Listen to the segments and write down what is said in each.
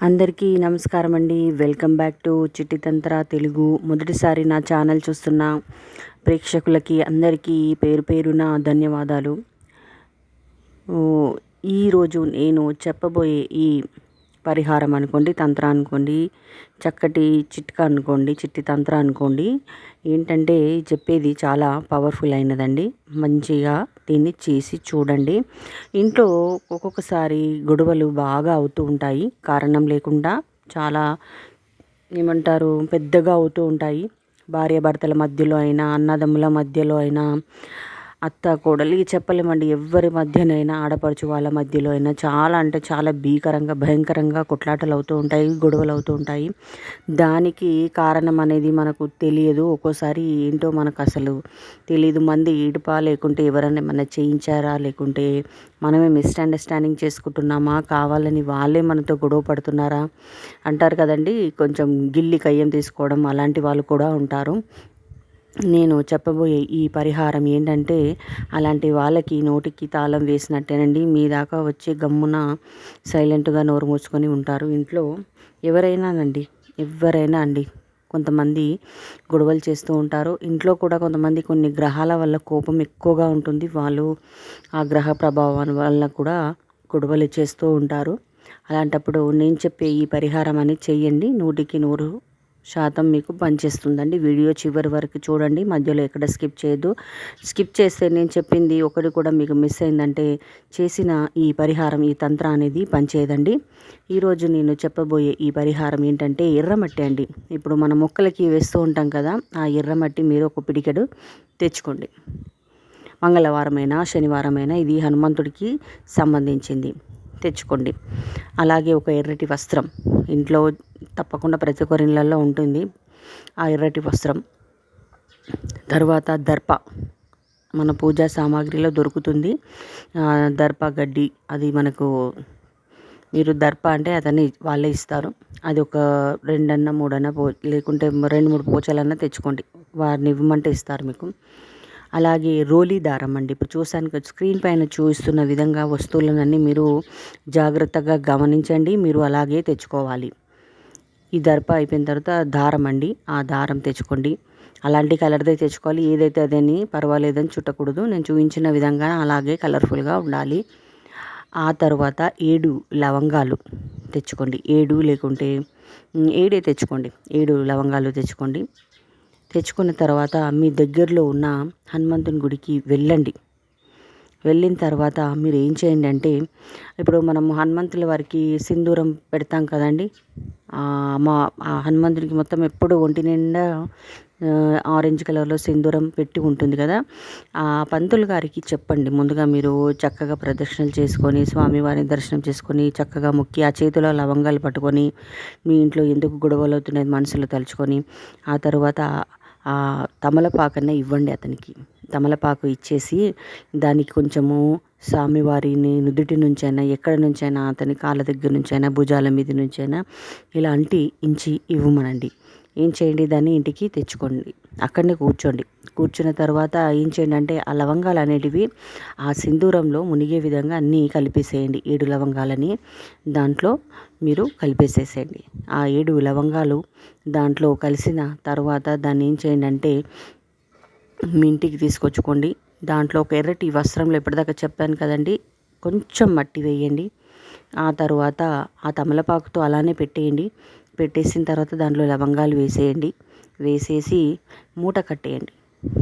అందరికీ నమస్కారం అండి. వెల్కమ్ బ్యాక్ టు చిట్టి తంత్ర తెలుగు. మొదటిసారి నా ఛానల్ చూస్తున్న ప్రేక్షకులకి అందరికీ పేరు పేరున ధన్యవాదాలు. ఈరోజు నేను చెప్పబోయే ఈ పరిహారం అనుకోండి తంత్ర అనుకోండి చక్కటి చిట్కా అనుకోండి చిట్టి తంత్ర అనుకోండి ఏంటంటే చెప్పేది చాలా పవర్ఫుల్ అయినదండి. మంచిగా దీన్ని చేసి చూడండి. ఇంట్లో ఒక్కొక్కసారి గొడవలు బాగా అవుతూ ఉంటాయి. కారణం లేకుండా చాలా ఏమంటారు పెద్దగా అవుతూ ఉంటాయి. భార్యాభర్తల మధ్యలో అయినా అన్నదమ్ముల మధ్యలో అయినా అత్త కోడలు ఇక చెప్పలేమండి ఎవరి మధ్యనైనా ఆడపడుచు వాళ్ళ మధ్యలో అయినా చాలా అంటే చాలా భీకరంగా భయంకరంగా కొట్లాటలు అవుతూ ఉంటాయి గొడవలు అవుతూ ఉంటాయి. దానికి కారణం అనేది మనకు తెలియదు. ఒక్కోసారి ఏంటో మనకు అసలు తెలియదు మంది ఈడుపా లేకుంటే ఎవరైనా మన చేయించారా? లేకుంటే మనమే మిస్అండర్స్టాండింగ్ చేసుకుంటున్నామా? కావాలని వాళ్ళే మనతో గొడవ పడుతున్నారా? అంటారు కదండి కొంచెం గిల్లి కయ్యం తీసుకోవడం అలాంటి వాళ్ళు కూడా ఉంటారు. నేను చెప్పబోయే ఈ పరిహారం ఏంటంటే అలాంటి వాళ్ళకి నోటికి తాళం వేసినట్టేనండి. మీ దాకా వచ్చే గమ్మున సైలెంట్గా నోరు మూసుకొని ఉంటారు. ఇంట్లో ఎవరైనానండి ఎవరైనా అండి కొంతమంది గొడవలు చేస్తూ ఉంటారు. ఇంట్లో కూడా కొంతమంది కొన్ని గ్రహాల వల్ల కోపం ఎక్కువగా ఉంటుంది. వాళ్ళు ఆ గ్రహ ప్రభావం వల్ల కూడా గొడవలు చేస్తూ ఉంటారు. అలాంటప్పుడు నేను చెప్పే ఈ పరిహారం అనేది చెయ్యండి. నూటికి నూరు శాతం మీకు పనిచేస్తుందండి. వీడియో చివరి వరకు చూడండి. మధ్యలో ఎక్కడ స్కిప్ చేయొద్దు. స్కిప్ చేస్తే నేను చెప్పింది ఒకటి కూడా మీకు మిస్ అయిందంటే చేసిన ఈ పరిహారం ఈ తంత్ర అనేది పనిచేయదండి. ఈరోజు నేను చెప్పబోయే ఈ పరిహారం ఏంటంటే ఎర్రమట్టి అండి. ఇప్పుడు మన మొక్కలకి వేస్తూ ఉంటాం కదా ఆ ఎర్రమట్టి మీరు ఒక పిడికెడు తెచ్చుకోండి. మంగళవారమైనా శనివారమైనా ఇది హనుమంతుడికి సంబంధించింది. తెచ్చుకోండి. అలాగే ఒక ఎర్రటి వస్త్రం. ఇంట్లో తప్పకుండా ప్రతి ఒక్కరి ఇళ్ళల్లో ఉంటుంది. ఆ ఎర్రటి వస్త్రం. తర్వాత దర్ప. మన పూజా సామాగ్రిలో దొరుకుతుంది. దర్ప గడ్డి. అది మనకు మీరు దర్ప అంటే అతన్ని వాళ్ళే ఇస్తారు. అది ఒక రెండన్న మూడన్న పో లేకుంటే రెండు మూడు పోచలన్నా తెచ్చుకోండి. వారిని ఇవ్వమంటే ఇస్తారు మీకు. అలాగే రోలీ దారం అండి. ఇప్పుడు చూసానికి స్క్రీన్ పైన చూపిస్తున్న విధంగా వస్తువులన్నీ మీరు జాగ్రత్తగా గమనించండి. మీరు అలాగే తెచ్చుకోవాలి. ఈ దర్ప అయిపోయిన తర్వాత దారం అండి. ఆ దారం తెచ్చుకోండి. అలాంటి కలర్దే తెచ్చుకోవాలి. ఏదైతే అదని పర్వాలేదని చుట్టకూడదు. నేను చూపించిన విధంగా అలాగే కలర్ఫుల్గా ఉండాలి. ఆ తర్వాత ఏడు లవంగాలు తెచ్చుకోండి. ఏడు లేకుంటే ఏడే తెచ్చుకోండి. ఏడు లవంగాలు తెచ్చుకోండి. తెచ్చుకున్న తర్వాత మీ దగ్గరలో ఉన్న హనుమంతుని గుడికి వెళ్ళండి. వెళ్ళిన తర్వాత మీరు ఏం చేయండి అంటే ఇప్పుడు మనం హనుమంతుల వారికి సింధూరం పెడతాం కదండి. మా ఆ హనుమంతుడికి మొత్తం ఎప్పుడు ఒంటి నిండా ఆరెంజ్ కలర్లో సింధూరం పెట్టి ఉంటుంది కదా. ఆ పంతులు గారికి చెప్పండి. ముందుగా మీరు చక్కగా ప్రదక్షిణలు చేసుకొని స్వామివారిని దర్శనం చేసుకొని చక్కగా మొక్కి ఆ చేతిలో లవంగాలు పట్టుకొని మీ ఇంట్లో ఎందుకు గొడవలు అవుతున్నాయి మనసులో తలుచుకొని ఆ తర్వాత ఆ తమలపాకన్న ఇవ్వండి అతనికి. తమలపాకు ఇచ్చేసి దానికి కొంచెము స్వామివారిని నుదుటి నుంచైనా ఎక్కడి నుంచైనా అతని కాళ్ళ దగ్గర నుంచైనా భుజాల మీద నుంచైనా ఇలా అంటి ఇంచి ఇవ్వమనండి. ఏం చేయండి? దాన్ని ఇంటికి తెచ్చుకోండి. అక్కడనే కూర్చోండి. కూర్చున్న తర్వాత ఏం చేయండి అంటే ఆ లవంగాలు అనేటివి ఆ సింధూరంలో మునిగే విధంగా అన్నీ కలిపేసేయండి. ఏడు లవంగాలని దాంట్లో మీరు కలిపేసేసేయండి. ఆ ఏడు లవంగాలు దాంట్లో కలిసిన తర్వాత దాన్ని ఏం చేయండి అంటే మీ ఇంటికి తీసుకొచ్చుకోండి. దాంట్లో ఒక ఎర్రటి వస్త్రంలో ఎప్పటిదాకా చెప్పాను కదండి. కొంచెం మట్టి వేయండి. ఆ తర్వాత ఆ తమలపాకుతో అలానే పెట్టేయండి. పెట్టేసిన తర్వాత దాంట్లో లవంగాలు వేసేయండి. వేసేసి మూట కట్టేయండి.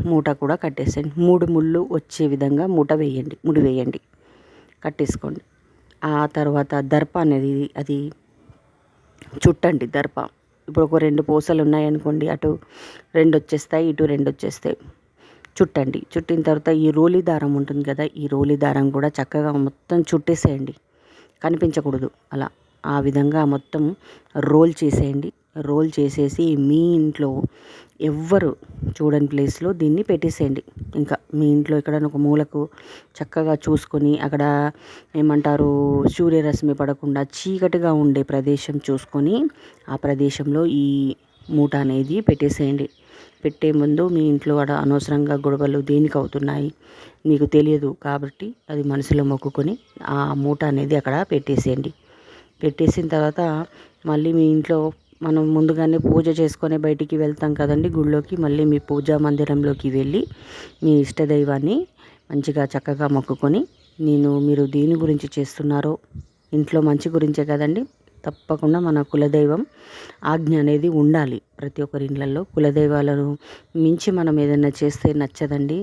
మూట కూడా కట్టేసేయండి. మూడు ముళ్ళు వచ్చే విధంగా మూట వేయండి. ముడి వేయండి. కట్టేసుకోండి. ఆ తర్వాత దర్ప అనేది అది చుట్టండి దర్ప. ఇప్పుడు ఒక రెండు పూసలు ఉన్నాయనుకోండి. అటు రెండు వచ్చేస్తాయి ఇటు రెండు వచ్చేస్తాయి. చుట్టండి. చుట్టిన తర్వాత ఈ రోలి దారం ఉంటుంది కదా ఈ రోలి దారం కూడా చక్కగా మొత్తం చుట్టేసేయండి. కనిపించకూడదు. అలా ఆ విధంగా మొత్తం రోల్ చేసేయండి. రోల్ చేసేసి మీ ఇంట్లో ఎవ్వరు చూడని ప్లేస్లో దీన్ని పెట్టేసేయండి. ఇంకా మీ ఇంట్లో ఎక్కడైనా ఒక మూలకు చక్కగా చూసుకొని అక్కడ ఏమంటారు సూర్యరశ్మి పడకుండా చీకటిగా ఉండే ప్రదేశం చూసుకొని ఆ ప్రదేశంలో ఈ మూట అనేది పెట్టేసేయండి. పెట్టే ముందు మీ ఇంట్లో ఆడ అనవసరంగా గొడవలు దేనికి అవుతున్నాయి? మీకు తెలియదు కాబట్టి అది మనసులో మొక్కుకొని ఆ మూట అనేది అక్కడ పెట్టేసేయండి. పెట్టేసిన తర్వాత మళ్ళీ మీ ఇంట్లో మనం ముందుగానే పూజ చేసుకొని బయటికి వెళ్తాం కదండి గుళ్ళోకి మళ్ళీ మీ పూజా మందిరంలోకి వెళ్ళి మీ ఇష్టదైవాన్ని మంచిగా చక్కగా మొక్కుకొని నేను మీరు దేని గురించి చేస్తున్నారో ఇంట్లో మంచి గురించే కదండి? తప్పకుండా మన కులదైవం ఆజ్ఞ అనేది ఉండాలి. ప్రతి ఒక్కరి ఇళ్ళల్లో కులదైవాలను మించి మనం ఏదైనా చేస్తే నచ్చదండి.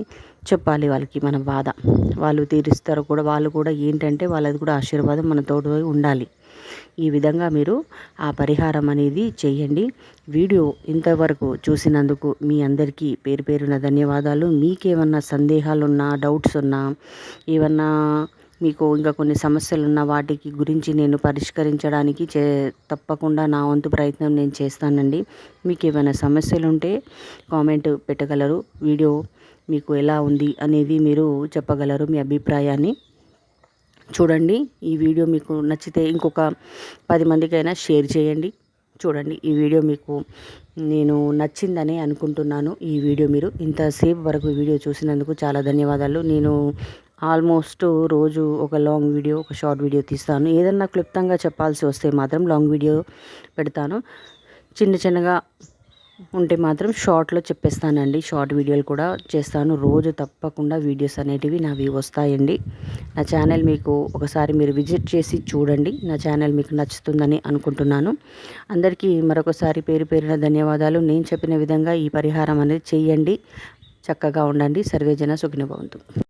చెప్పాలి వాళ్ళకి మన బాధ. వాళ్ళు తీరుస్తారు కూడా వాళ్ళు కూడా ఏంటంటే వాళ్ళది కూడా ఆశీర్వాదం మన తోడు ఉండాలి. ఈ విధంగా మీరు ఆ పరిహారం అనేది చేయండి. వీడియో ఇంతవరకు చూసినందుకు మీ అందరికీ పేరు పేరున ధన్యవాదాలు. మీకేమన్నా సందేహాలు ఉన్నా డౌట్స్ ఉన్నా ఏమన్నా మీకు ఇంకా కొన్ని సమస్యలు ఉన్న వాటికి గురించి నేను పరిష్కరించడానికి చే తప్పకుండా నా వంతు ప్రయత్నం నేను చేస్తానండి. మీకు ఏమైనా సమస్యలు ఉంటే కామెంట్ పెట్టగలరు. వీడియో మీకు ఎలా ఉంది అనేది మీరు చెప్పగలరు మీ అభిప్రాయాన్ని. చూడండి ఈ వీడియో మీకు నచ్చితే ఇంకొక పది మందికైనా షేర్ చేయండి. చూడండి ఈ వీడియో మీకు నేను నచ్చిందని అనుకుంటున్నాను. ఈ వీడియో మీరు ఇంతసేపు వరకు వీడియో చూసినందుకు చాలా ధన్యవాదాలు. నేను ఆల్మోస్ట్ రోజు ఒక లాంగ్ వీడియో ఒక షార్ట్ వీడియో తీస్తాను. ఏదన్నా క్లుప్తంగా చెప్పాల్సి వస్తే మాత్రం లాంగ్ వీడియో పెడతాను. చిన్న చిన్నగా ఉంటే మాత్రం షార్ట్లో చెప్పేస్తానండి. షార్ట్ వీడియోలు కూడా చేస్తాను. రోజు తప్పకుండా వీడియోస్ అనేటివి నావి వస్తాయండి. నా ఛానల్ మీకు ఒకసారి మీరు విజిట్ చేసి చూడండి. నా ఛానల్ మీకు నచ్చుతుందని అనుకుంటున్నాను. అందరికీ మరొకసారి పేరు పేరున ధన్యవాదాలు. నేను చెప్పిన విధంగా ఈ పరిహారం అనేది చెయ్యండి చక్కగా ఉండండి. సర్వేజన సుఖినభవంతు